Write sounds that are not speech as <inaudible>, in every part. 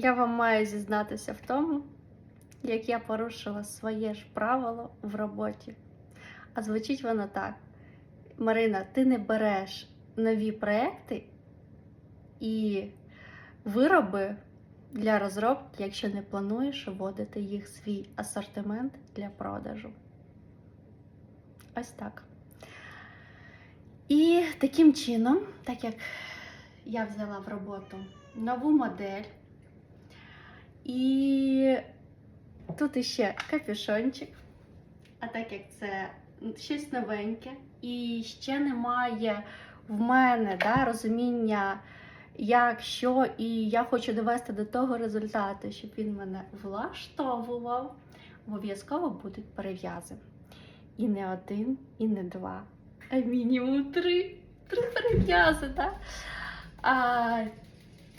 я вам маю зізнатися в тому, як я порушила своє ж правило в роботі. А звучить воно так: Марина, ти не береш нові проекти і вироби для розробки, якщо не плануєш вводити їх в свій асортимент для продажу. Ось так. І таким чином, так як я взяла в роботу нову модель, і тут іще капюшончик, а так як це щось новеньке, і ще немає в мене да, розуміння, як, що, і я хочу довести до того результату, щоб він мене влаштовував, обов'язково будуть перев'язи. І не один, і не два, а мінімум три. Три перев'язи, так? А,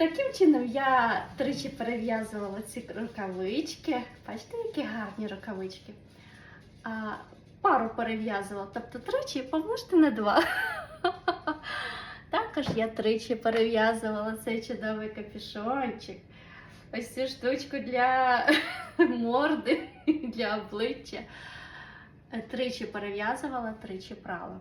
таким чином я тричі перев'язувала ці рукавички. Бачите, які гарні рукавички. А, пару перев'язувала, тобто тричі помножте на два. Також я тричі перев'язувала цей чудовий капюшончик. Ось цю штучку для морди, <laughs> для обличчя. Тричі перев'язувала, тричі прала.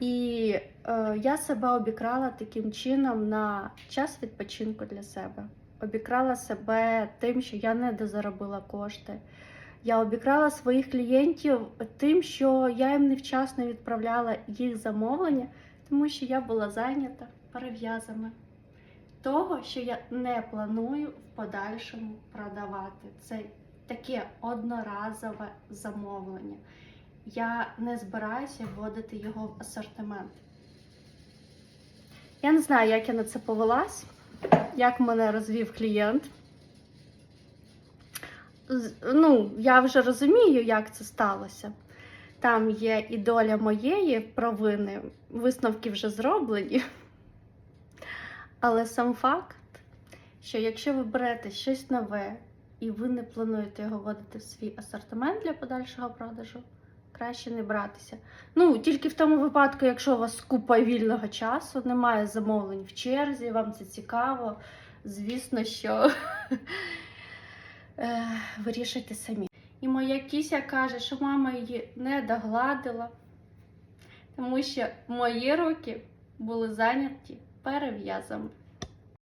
І е, я себе обікрала таким чином на час відпочинку для себе. Обікрала себе тим, що я не дозаробила кошти. Я обікрала своїх клієнтів тим, що я їм невчасно відправляла їх замовлення, тому що я була зайнята перев'язами того, що я не планую в подальшому продавати. Це таке одноразове замовлення. Я не збираюся вводити його в асортимент. Я не знаю, як я на це повелась, як мене розвів клієнт. Ну, я вже розумію, як це сталося. Там є і доля моєї провини, висновки вже зроблені. Але сам факт, що якщо ви берете щось нове і ви не плануєте його вводити в свій асортимент для подальшого продажу, краще не братися. Ну, тільки в тому випадку, якщо у вас купа вільного часу, немає замовлень в черзі, вам це цікаво, звісно, що <laughs> е, вирішуйте самі. І моя кіся каже, що мама її не догладила, тому що мої руки були зайняті перев'язами.